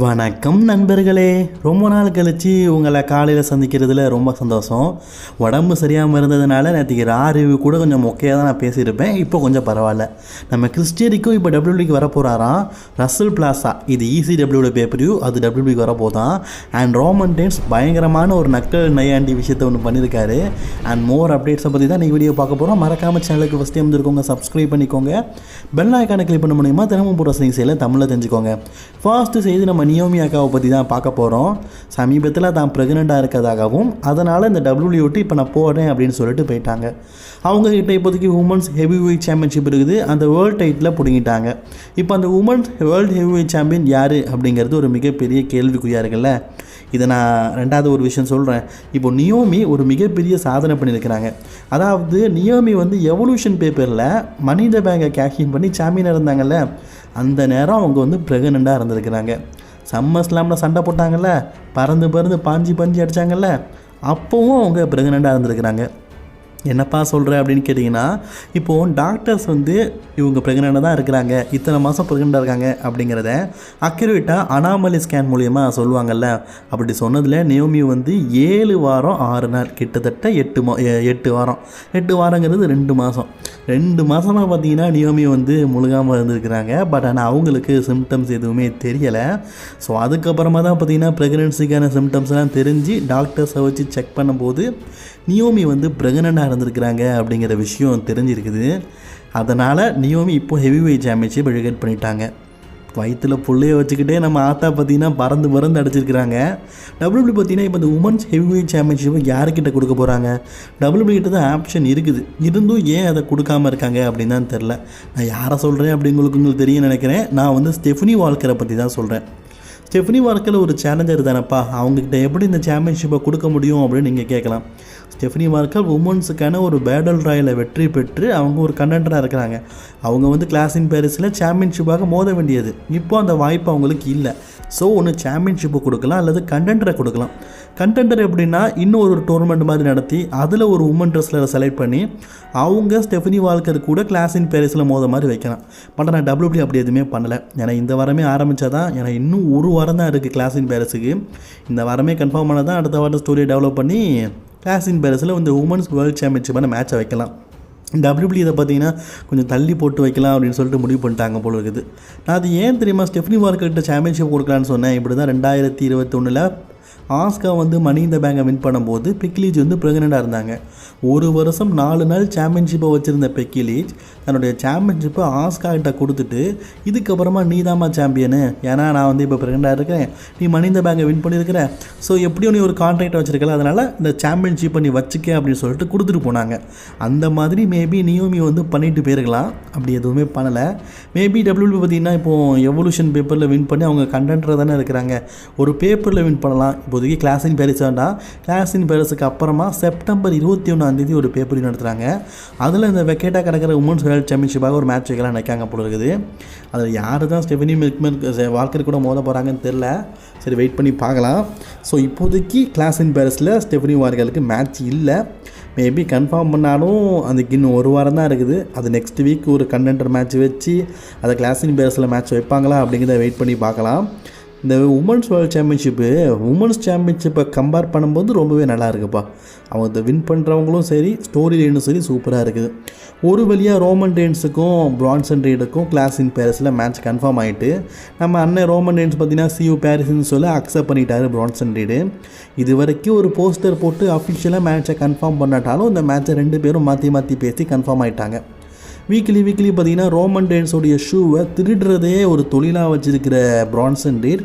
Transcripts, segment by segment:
வணக்கம் நண்பர்களே. ரொம்ப நாள் கழித்து உங்களை காலையில் சந்திக்கிறதுல ரொம்ப சந்தோஷம். உடம்பு சரியாமல் இருந்ததுனால நேற்றுக்கு ராரிவு கூட கொஞ்சம் மொக்கையாக தான் நான் பேசியிருப்பேன். இப்போ கொஞ்சம் பரவாயில்ல. நம்ம கிறிஸ்டியரிக்கும் இப்போ டபிள்யூபிக்கு வர போகிறாராம் ரசல் பிளாசா. இது E ஈசி டபிள்யூட பேப்பரியூ அது டபிள்யூபிக்கு வர போதான் அண்ட் ரோமன் டென்ஸ் பயங்கரமான ஒரு நக்கல் நையாண்டி விஷயத்தை ஒன்று பண்ணியிருக்காரு. அண்ட் மோர் அப்டேட்ஸை பற்றி தான் நீ வீடியோ பார்க்க போகிறோம் மறக்காமல் சேனலுக்கு ஃபஸ்ட் டைம் வந்துருக்கோங்க சப்ஸ்கிரைப் பண்ணிக்கோங்க. பெல் ஐக்கானை கிளிக் பண்ண முடியுமா தினமும் போகிற செய்தியில் தமிழில் தெரிஞ்சுக்கோங்க. ஃபாஸ்ட்டு செய்தி நம்ம நியோமி அக்காவை பற்றி தான் பார்க்க போகிறோம் சமீபத்தில் தான் ப்ரெக்னெண்ட்டாக இருக்கிறதாகவும் அதனால் இந்த டபிள்யூ விட்டு இப்போ நான் போகிறேன் அப்படின்னு சொல்லிட்டு போயிட்டாங்க. அவங்கக்கிட்ட இப்போதைக்கு உமன்ஸ் ஹெவி வெயிட் சாம்பியன்ஷிப் இருக்குது. அந்த வேர்ல்டு டைட்டில் பிடுங்கிட்டாங்க. இப்போ அந்த women's world heavy weight champion யார் அப்படிங்கிறது ஒரு மிகப்பெரிய கேள்விக்குறியாக இருக்குல்ல இதை நான் ரெண்டாவது ஒரு விஷயம் சொல்கிறேன் இப்போ நியோமி ஒரு மிகப்பெரிய சாதனை பண்ணியிருக்கிறாங்க. அதாவது நியோமி வந்து எவல்யூஷன் பேப்பரில் மனித பேங்கை கேஷிங் பண்ணி சாம்பியனாக இருந்தாங்கல்ல. அந்த நேரம் அவங்க வந்து ப்ரெக்னெண்ட்டாக இருந்திருக்கிறாங்க. சம்மர் ஸ்லாமில் சண்டை போட்டாங்கல்ல பறந்து பறந்து பாஞ்சி பாஞ்சி அடித்தாங்கல்ல அப்போவும் அவங்க ப்ரெக்னெண்ட்டாக இருந்திருக்கிறாங்க. என்னப்பா சொல்கிற அப்படின்னு கேட்டிங்கன்னா இப்போது டாக்டர்ஸ் வந்து இவங்க ப்ரெக்னெண்ட்டாக தான் இருக்கிறாங்க இத்தனை மாதம் ப்ரெக்னெண்ட்டாக இருக்காங்க அப்படிங்கிறத அக்யூரேட்டாக அனாமலி ஸ்கேன் மூலியமாக சொல்லுவாங்கல்ல. அப்படி சொன்னதில் நியோமி வந்து ஏழு வாரம் ஆறு நாள் கிட்டத்தட்ட எட்டு மா எ- எட்டு வாரம். எட்டு வாரங்கிறது ரெண்டு மாதம் ரெண்டு மாதமாக பார்த்தீங்கன்னா நியோமி வந்து முழுகாமல் இருந்திருக்கிறாங்க. பட் ஆனால் அவங்களுக்கு சிம்டம்ஸ் எதுவுமே தெரியலை. ஸோ அதுக்கப்புறமா தான் பார்த்தீங்கன்னா ப்ரெக்னென்சிக்கான சிம்டம்ஸ்லாம் தெரிஞ்சு டாக்டர்ஸை வச்சு செக் பண்ணும்போது நியோமி வந்து ப்ரெக்னெண்ட்டாக இருந்திருக்கிறாங்க அப்படிங்கிற விஷயம் தெரிஞ்சிருக்குது. அதனால் நியோமி இப்போ ஹெவி வெயிட் சாம்பியன்ஷிப் விழுகட் பண்ணிட்டாங்க. வயிற்றுல புள்ளைய வச்சுக்கிட்டே நம்ம ஆத்தா பார்த்தீங்கன்னா பறந்து பறந்து அடிச்சிருக்கிறாங்க. டபிள்யூபிள்யூ பார்த்தீங்கன்னா இப்போ இந்த உமன்ஸ் ஹெவி வெயிட் சாம்பியன்ஷிப் யாருக்கிட்ட கொடுக்க போகிறாங்க டபிள்யூபிள்யூ கிட்ட தான் ஆப்ஷன் இருக்குது. இருந்தும் ஏன் அதை கொடுக்காம இருக்காங்க அப்படின்னு தான் தெரில. நான் யாரை சொல்கிறேன் அப்படிங்களுக்கு உங்களுக்கு தெரியும் நினைக்கிறேன். நான் வந்து ஸ்டெஃபனி வால்கரை பற்றி தான் சொல்கிறேன் ஸ்டெஃபனி வார்க்கில் ஒரு சேலஞ்சர் தானப்பா. அவங்கக்கிட்ட எப்படி இந்த சாம்பியன்ஷிப்பை கொடுக்க முடியும் அப்படின்னு நீங்கள் கேட்கலாம். ஸ்டெஃபனி வார்க்கல் உமன்ஸுக்கான ஒரு பேடல் ராயில் வெற்றி பெற்று அவங்க ஒரு கண்டென்டராக இருக்கிறாங்க. அவங்க வந்து கிளாஸின் பேரிஸில் சாம்பியன்ஷிப்பாக மோத வேண்டியது. இப்போ அந்த வாய்ப்பு அவங்களுக்கு இல்லை. ஸோ ஒன்று சாம்பியன்ஷிப்பை கொடுக்கலாம் அல்லது கண்டென்டரை கொடுக்கலாம். கண்டென்டர் எப்படின்னா இன்னும் ஒரு டோர்னமெண்ட் மாதிரி நடத்தி அதில் ஒரு உமன் ட்ரெஸ்ஸில் செலக்ட் பண்ணி அவங்க ஸ்டெஃபனி வால்கர் கூட கிளாஸின் பேரிஸில் மோத மாதிரி வைக்கலாம். பட் நான் டபிள்யூபி அப்படி எதுவுமே பண்ணலை. ஏன்னா இந்த வாரமே ஆரம்பித்தாதான் ஏன்னா இன்னும் ஒரு வாரம் தான் இருக்குது கிளாஸின் பேரஸுக்கு இந்த வாரமே கன்ஃபார்ம் பண்ணால் தான் அடுத்த வாரம் ஸ்டோரியை டெவலப் பண்ணி கிளாஸின் பேரஸில் இந்த உமன்ஸ் வேர்ல்ட் சாம்பியன்ஷிப்பான மேட்சை வைக்கலாம். டபிள்யூபிள்யூ இதை பார்த்தீங்கன்னா கொஞ்சம் தள்ளி போட்டு வைக்கலாம் அப்படின்னு சொல்லிட்டு முடிவு பண்ணிட்டாங்க போல இருக்குது. நான் அது ஏன் தெரியுமா? ஸ்டெஃப்னி மார்க்கெட்ட சாம்பியன்ஷிப் கொடுக்கலான்னு சொன்னேன். இப்படி தான் ரெண்டாயிரத்தி இருபத்தொன்னில் ஆஸ்கா வந்து மணி இந்த பேங்கை வின் பண்ணும்போது பெக்கிலீஜ் வந்து ப்ரெக்னெண்ட்டாக இருந்தாங்க. ஒரு வருஷம் நாலு நாள் சாம்பியன்ஷிப்பை வச்சுருந்த பெக்கிலீஜ் தன்னுடைய சாம்பியன்ஷிப்பை ஆஸ்கா கிட்ட கொடுத்துட்டு இதுக்கப்புறமா நீதாம்மா சாம்பியனு ஏன்னா நான் வந்து இப்போ ப்ரெக்னெண்ட்டாக இருக்கிறேன். நீ மணி இந்த பேங்கை வின் பண்ணியிருக்கிற. ஸோ எப்படியும் நீ ஒரு கான்ட்ராக்ட் வச்சுருக்கல அதனால் இந்த சாம்பியன்ஷிப்பை நீ வச்சுக்க அப்படின்னு சொல்லிட்டு கொடுத்துட்டு போனாங்க. அந்த மாதிரி மேபி நியோமி வந்து பண்ணிட்டு போயிருக்கலாம். அப்படி எதுவுமே பண்ணலை. மேபி டபிள்யூபி பார்த்தீங்கன்னா இப்போது எவல்யூஷன் பேப்பரில் வின் பண்ணி அவங்க கண்டென்டராக தானே இருக்கிறாங்க. ஒரு பேப்பரில் வின் பண்ணலாம். இப்போதைக்கு கிளாஸின் பேரிஸ் வேண்டாம். கிளாஸின் பேரிஸுக்கு அப்புறமா செப்டம்பர் இருபத்தி ஒன்றாந்தேதி ஒரு பேப்பர் நடத்துகிறாங்க அதில் இந்த வெக்கேட்டாக கிடக்கிற உமன்ஸ் வேர்ல்டு சாம்பியன்ஷிப்பாக ஒரு மேட்ச் வைக்கலாம் நினைக்காங்க போல இருக்குது. அதில் யார் தான் ஸ்டெஃபனி மில்க்மன் வாழ்க்கை கூட மோத போகிறாங்கன்னு தெரில சரி வெயிட் பண்ணி பார்க்கலாம். ஸோ இப்போதைக்கு கிளாஸின் பேரிஸில் ஸ்டெஃபனி வார்களுக்கு மேட்ச் இல்லை. மேபி கன்ஃபார்ம் பண்ணாலும் அதுக்கு இன்னும் ஒரு வாரம் தான் இருக்குது. அது நெக்ஸ்ட் வீக் ஒரு கண்டென்டர் மேட்ச் வச்சு அதை கிளாஸின் பேர்ஸில் மேட்ச் வைப்பாங்களா அப்படிங்கிறத வெயிட் பண்ணி பார்க்கலாம். இந்த உமன்ஸ் வேர்ல்டு சாம்பியன்ஷிப்பு உமன்ஸ் சாம்பியன்ஷிப்பை கம்பேர் பண்ணும்போது ரொம்பவே நல்லா இருக்குப்பா. அவங்க இதை வின் பண்ணுறவங்களும் சரி ஸ்டோரி லைனும் சரி சூப்பராக இருக்குது. ஒரு வழியாக ரோமன் டேன்ஸுக்கும் பிரான்சன் ரீடுக்கும் கிளாஸ் இன் பேரிஸில் மேட்ச் கன்ஃபார்ம் ஆகிட்டு நம்ம அண்ணன் ரோமன் டேன்ஸ் பார்த்தீங்கன்னா சியூ பேரிஸ்னு சொல்லி அக்செப்ட் பண்ணிட்டாரு பிரான்சன் ரீடு இது வரைக்கும் ஒரு போஸ்டர் போட்டு அஃபிஷியலாக மேட்சை கன்ஃபார்ம் பண்ணாட்டாலும் இந்த மேட்ச்சை ரெண்டு பேரும் மாற்றி மாற்றி பேசி கன்ஃபார்ம் ஆகிட்டாங்க வீக்லி வீக்லி பார்த்தீங்கன்னா ரோமன் டேன்ஸோடைய ஷூவை திருடுறதே ஒரு தொழிலாக வச்சுருக்கிற பிரான்சன் ரீட்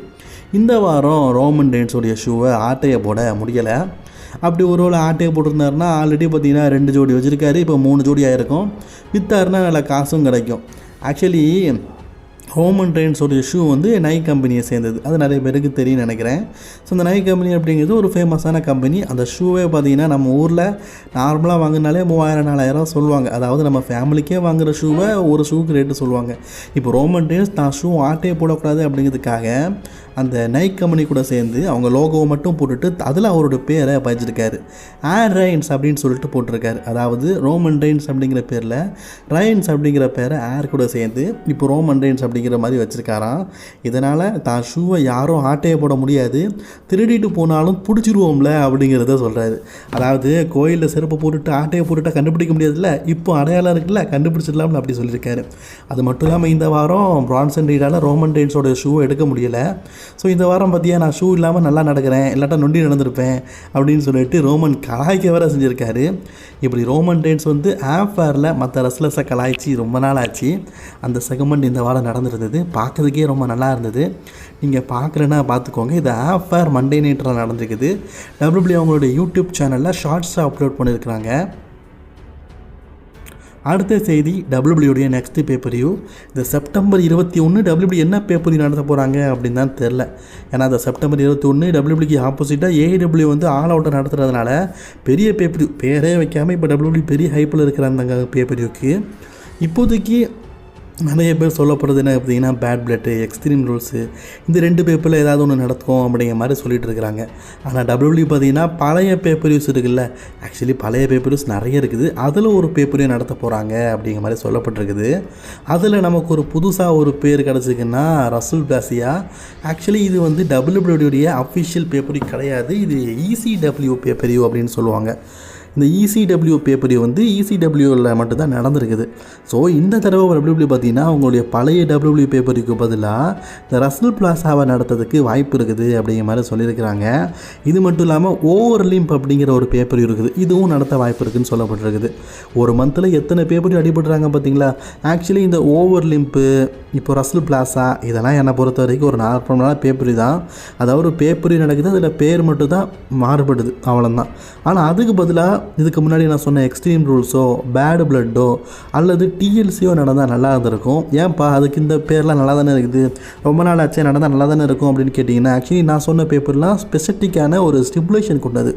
இந்த வாரம் ரோமன் டேன்ஸோடைய ஷூவை ஆட்டையை போட முடியலை. அப்படி ஒரு வேளை ஆட்டையை போட்டிருந்தாருன்னா ஆல்ரெடி பார்த்தீங்கன்னா ரெண்டு ஜோடி வச்சுருக்காரு. இப்போ மூணு ஜோடி ஆகிருக்கும் விற்றாருன்னா நல்ல காசும் கிடைக்கும். ஆக்சுவலி ஹோமன் ட்ரெயின்ஸோடைய ஷூ வந்து நை கம்பெனியை சேர்ந்தது. அது நிறைய பேருக்கு தெரியும் நினைக்கிறேன். ஸோ அந்த நை கம்பெனி அப்படிங்கிறது ஒரு ஃபேமஸான கம்பெனி அந்த ஷூவே பார்த்திங்கன்னா நம்ம ஊரில் நார்மலாக வாங்கினாலே மூவாயிரம் நாலாயிரம் சொல்லுவாங்க. அதாவது நம்ம ஃபேமிலிக்கே வாங்குகிற ஷூவை ஒரு ஷூக்கு ரேட்டு சொல்லுவாங்க. இப்போ ரோமன் ட்ரெயின்ஸ் தான் ஷூ ஆட்டே போடக்கூடாது அப்படிங்கிறதுக்காக அந்த நைக் கம்பெனி கூட சேர்ந்து அவங்க லோகோவை மட்டும் போட்டுட்டு அதில் அவரோட பேரை பதிச்சிருக்காரு. ஏர் ரைன்ஸ் அப்படின்னு சொல்லிட்டு போட்டிருக்காரு. அதாவது ரோமன் ரைன்ஸ் அப்படிங்கிற பேரில் ரைன்ஸ் அப்படிங்கிற பேரை ஏர் கூட சேர்ந்து இப்போ ரோமன் ரைன்ஸ் அப்படிங்கிற மாதிரி வச்சுருக்காராம். இதனால் தான் ஷூவை யாரும் ஆட்டையை போட முடியாது. திருடிட்டு போனாலும் பிடிச்சிருவோம்ல அப்படிங்கிறத சொல்கிறாரு அதாவது கோயிலில் செருப்பு போட்டுட்டு ஆட்டையை போட்டுட்டா கண்டுபிடிக்க முடியாதுல்ல? இப்போ அடையாளம் இருக்குல்ல? கண்டுபிடிச்சிடலாம்னு அப்படி சொல்லியிருக்காரு. அது மட்டும் இல்லாமல் இந்த வாரம் பிரான்சன் ரீடால் ரோமன் ரைன்ஸோட ஷூவை எடுக்க முடியல. ஸோ இந்த வாரம் பார்த்தியா நான் ஷூ இல்லாமல் நல்லா நடக்கிறேன் இல்லாட்டா நொண்டி நடந்திருப்பேன் அப்படின்னு சொல்லிட்டு ரோமன் கலாய்க்க வேற செஞ்சுருக்காரு. இப்படி ரோமன் ரெயின்ஸ் வந்து ஆஃபேரில் மற்ற ரெஸ்லர்ஸை கலாய்ச்சி ரொம்ப நாள் ஆச்சு. அந்த செகமெண்ட் இந்த வாரம் நடந்திருந்தது. பார்க்கறதுக்கே ரொம்ப நல்லா இருந்தது. நீங்கள் பார்க்குறேன்னா பார்த்துக்கோங்க. இது ஆஃபேர் மண்டே நைட்டில் நடந்திருக்குது. டபிள்யூபிள்யூ அவங்களுடைய யூடியூப் சேனலில் ஷார்ட்ஸாக அப்லோட் பண்ணியிருக்கிறாங்க அடுத்த செய்தி டபிள்யூபிள்யூடைய நெக்ஸ்ட் பேப்பரையும் இந்த செப்டம்பர் இருபத்தி ஒன்று டபிள்யூபிள்யூ என்ன பேப்பரையும் நடத்த போகிறாங்க அப்படின்னு தான் தெரில ஏன்னா அந்த செப்டம்பர் இருபத்தி ஒன்று டபிள்யூபிள்யூக்கு ஆப்போசிட்டாக ஏஐடபிள்யூ வந்து ஆல் அவுட்டை நடத்துறதுனால பெரிய பேப்பர் பேரே வைக்காமல் இப்போ டபிள்யூபிள்யூ பெரிய ஹைப்பில் இருக்கிற அந்த பேப்பரியூக்கு இப்போதைக்கு நிறைய பேர் சொல்லப்படுறது என்ன பார்த்தீங்கன்னா பேட் பிளட்டு எக்ஸ்ட்ரீம் ரூல்ஸு இந்த ரெண்டு பேப்பரில் ஏதாவது ஒன்று நடக்கும் அப்படிங்கிற மாதிரி சொல்லிட்டு இருக்கிறாங்க. ஆனால் டபிள்யூபிள்யூ பார்த்தீங்கன்னா பழைய பேப்பர் யூஸ் இருக்குல்ல ஆக்சுவலி பழைய பேப்பர் யூஸ் நிறைய இருக்குது. அதில் ஒரு பேப்பரையும் நடத்த போகிறாங்க அப்படிங்கிற மாதிரி சொல்லப்பட்டிருக்குது. அதில் நமக்கு ஒரு புதுசாக ஒரு பேர் கிடச்சிதுன்னா ரசூல் பிளாசியா ஆக்சுவலி இது வந்து டபிள்யூபிள்யூடைய அஃபிஷியல் பேப்பரி கிடையாது. இது இசிடபிள்யூ பேப்பரியூ அப்படின்னு சொல்லுவாங்க. இந்த இசிடபிள்யூ பேப்பரியூ வந்து இசிடபிள்யூவில் மட்டும்தான் நடந்திருக்குது. ஸோ இந்த தடவை டபிள்யூபிள்யூ பார்த்தீங்கன்னா அவங்களுடைய பழைய டபிள்யூபிள்யூ பேப்பருக்கு பதிலாக இந்த ரசல் பிளாசாவை நடத்துறதுக்கு வாய்ப்பு இருக்குது அப்படிங்கிற மாதிரி சொல்லியிருக்கிறாங்க. இது மட்டும் இல்லாமல் ஓவர் லிம்ப் அப்படிங்கிற ஒரு பேப்பர் இருக்குது. இதுவும் நடத்த வாய்ப்பு இருக்குதுன்னு சொல்லப்பட்டிருக்குது. ஒரு மந்தில் எத்தனை பேப்பரையும் அடிபடுறாங்க பார்த்தீங்களா? ஆக்சுவலி இந்த ஓவர் லிம்ப்பு இப்போ ரசல் பிளாஸா இதெல்லாம் என்னை பொறுத்த வரைக்கும் ஒரு நார்மலான பேப்பரி தான். அதாவது ஒரு பேப்பரி நடக்குது அதில் பேர் மட்டும் தான் மாறுபடுது. அவ்வளோதான் ஆனால் அதுக்கு பதிலாக இதுக்கு முன்னாடி நான் சொன்ன எக்ஸ்ட்ரீம் ரூல்ஸோ பேடு பிளட்டோ அல்லது டிஎல்சியோ நடந்தால் நல்லா இருந்திருக்கும் ஏன்ப்பா அதுக்கு இந்த பேர்லாம் நல்லா தானே இருக்குது? ரொம்ப நாள் ஆச்சு நடந்தால் நல்லா தானே இருக்கும் அப்படின்னு கேட்டிங்கன்னா ஆக்சுவலி நான் சொன்ன பேப்பர்லாம் ஸ்பெசிஃபிக்கான ஒரு ஸ்டிபுலேஷன் கொண்டது.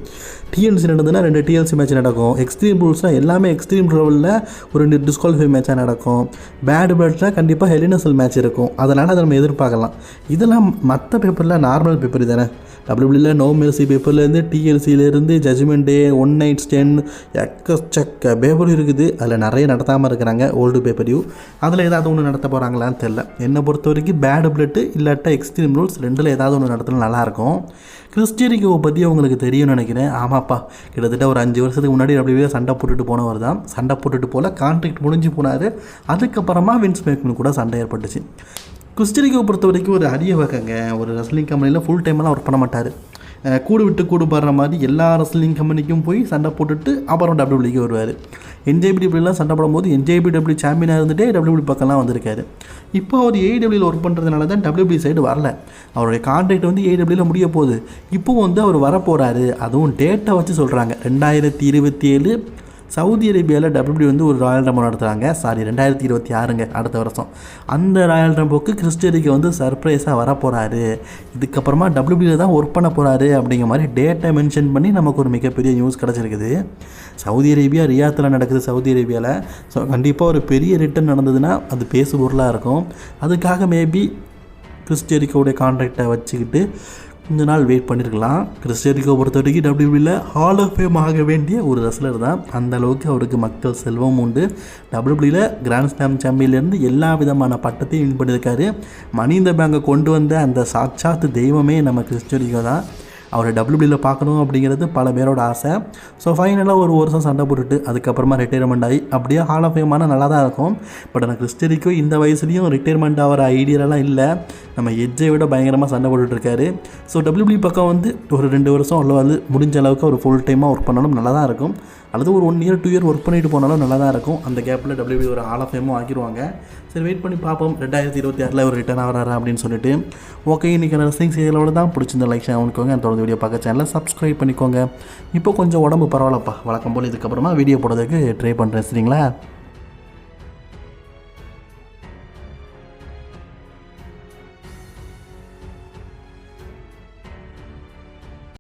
டிஎல்சி நடந்ததுன்னா ரெண்டு டிஎல்சி மேட்ச் நடக்கும். எக்ஸ்ட்ரீம் ரூல்ஸ்னால் எல்லாமே எக்ஸ்ட்ரீம் லெவலில் ஒரு டிஸ்குவாலிஃபை மேட்சாக நடக்கும். பேடு பிளட்டில் கண்டிப்பாக ஹெலினசல் மேட்ச் இருக்கும். அதனால் அதை நம்ம எதிர்பார்க்கலாம். இதெல்லாம் மற்ற பேப்பரில் நார்மல் பேப்பர் தானே? டபிள்யூபிள்யூவில் நோ மெர்சி பேப்பர்லேருந்து டிஎல்சியிலேருந்து judgment day one night stand எக்கச்சக்க பேப்பர் இருக்குது. அதில் நிறைய நடத்தாமல் இருக்கிறாங்க ஓல்டு பேப்பரையும் அதில் ஏதாவது ஒன்று நடத்த போகிறாங்களான்னு தெரில என்னை பொறுத்த வரைக்கும் பேடு பிளட்டு இல்லாட்டா எக்ஸ்ட்ரீம் ரூல்ஸ் ரெண்டில் ஏதாவது ஒன்று நடத்தினா நல்லாயிருக்கும் கிறிஸ்டியரிக்கோவை பற்றி உங்களுக்கு தெரியும்னு நினைக்கிறேன். ஆமாப்பா கிட்டத்தட்ட ஒரு அஞ்சு வருஷத்துக்கு முன்னாடி அப்படியே சண்டை போட்டுட்டு போனவர் தான். சண்டை போட்டுட்டு போல கான்ட்ராக்ட் முடிஞ்சு போனார். அதுக்கப்புறமா வின்ஸ் மேக்மன் கூட சண்டை ஏற்பட்டுச்சு. கிறிஸ்டியரிக்கோவை பொறுத்த வரைக்கும் ஒரு அரிய வகைங்க. ஒரு ரெஸ்லிங் கம்பெனியில் ஃபுல் டைமெல்லாம் ஒர்க் பண்ண மாட்டார். கூடு விட்டு கூடு பாடுற மாதிரி எல்லா ரெஸ்லிங் கம்பெனிக்கும் போய் சண்டை போட்டுட்டு அப்புறம் டபிள்யூபிள்யூக்கு வருவார். என்ஜேபிடபிள்யூலாம் சண்டை போடும்போது என்ஜேபிடபிள்யூ சாம்பியனாக இருந்துகிட்டே டபிள்யூபிள்யூ பக்கம்லாம் வந்திருக்காரு. இப்போ அவர் ஏடபிள்யூவில் ஒர்க் பண்ணுறதுனால தான் டபிள்யூபிள்யூ சைடு வரல. அவருடைய கான்ட்ராக்ட் வந்து ஏடபிள்யூவில் முடிய போகுது. இப்போ வந்து அவர் வரப்போகிறாரு அதுவும் டேட்டை வச்சு சொல்கிறாங்க ரெண்டாயிரத்தி இருபத்தி ஏழு சவுதி அரேபியாவில் டபிள்யூ வந்து ஒரு ராயல் ரம்போ நடத்துகிறாங்க சாரி ரெண்டாயிரத்தி இருபத்தி ஆறுங்க அடுத்த வருஷம். அந்த ராயல் ரம்போக்கு கிறிஸ்டரிக்கு வந்து சர்ப்ரைஸாக வரப்போகிறாரு இதுக்கப்புறமா டபிள்யூபியில் தான் ஒர்க் பண்ண போகிறாரு அப்படிங்கிற மாதிரி டேட்டை மென்ஷன் பண்ணி நமக்கு ஒரு மிகப்பெரிய நியூஸ் கிடச்சிருக்குது. சவுதி அரேபியா ரியாத்தில் நடக்குது சவுதி அரேபியாவில் ஸோ கண்டிப்பாக ஒரு பெரிய ரிட்டர்ன் நடந்ததுன்னா அது பேசு பொருளாக இருக்கும். அதுக்காக மேபி கிறிஸ்டியரிக்கோடைய கான்ட்ராக்டை வச்சுக்கிட்டு கொஞ்ச நாள் வெயிட் பண்ணியிருக்கலாம் கிறிஸ்டியரிக்கோ பொறுத்த வரைக்கும் டபிள்யூபியில் ஹால் ஆஃப் ஃபேம் ஆக வேண்டிய ஒரு ரெஸ்லர் தான். அந்த அளவுக்கு அவருக்கு மக்கள் செல்வம் உண்டு. டபிள்யூபியில் கிராண்ட் ஸ்லாம் சாம்பியன்லேருந்து எல்லா விதமான பட்டத்தையும் வின் பண்ணியிருக்காரு. மணி இந்த பேங்கை கொண்டு வந்த அந்த சாட்சாத்து தெய்வமே நம்ம கிறிஸ்டியரிக்கோ தான். அவரை டபிள்யூபியில் பார்க்கணும் அப்படிங்கிறது பல பேரோட ஆசை. ஸோ ஃபைனலாக ஒரு வருஷம் சண்டை போட்டுட்டு அதுக்கப்புறமா ரிட்டையர்மெண்ட் ஆகி அப்படியே ஹால் ஆஃப் ஃபேமான நல்லா தான் இருக்கும். பட் ஆனால் கிறிஸ்டரிக்கும் இந்த வயசுலேயும் ரிட்டையர்மெண்ட் ஆகிற ஐடியாலாம் இல்லை. நம்ம எஜ்ஜை விட பயங்கரமாக சண்டை போட்டுட்ருக்காரு ஸோ டபிள்யூபிள்யூ பக்கம் வந்து ஒரு ரெண்டு வருஷம் அவ்வளோ முடிஞ்ச அளவுக்கு ஒரு ஃபுல் டைமாக ஒர்க் பண்ணாலும் நல்லா தான் இருக்கும். அல்லது ஒரு one year two year work பண்ணிட்டு போனாலும் நல்லா தான் இருக்கும். அந்த கேப்பில் டபிள்யூபிள்யூ ஒரு ஆல் ஆஃப் ஃபேமும் ஆக்கிடுவாங்க சரி வெயிட் பண்ணி பார்ப்போம். ரெண்டாயிரத்தி இருபத்தி ஆறில் ஒரு ரிட்டர்ன் ஆகிறாரா அப்படின்னு சொல்லிட்டு. ஓகே இன்றைக்கி ரசிங் செய்யலோட தான் பிடிச்சிருந்த லைக் ஷேர் பண்ணிக்கோங்க. தொடர்ந்து வீடியோ பார்க்க சேனலை சப்ஸ்கிரைப் பண்ணிக்கோங்க. இப்போ கொஞ்சம் உடம்பு பரவாயில்லப்பா. வழக்கம் போல் இதுக்கப்புறமா வீடியோ போடுறதுக்கு ட்ரை பண்ணுறேன் சரிங்களா?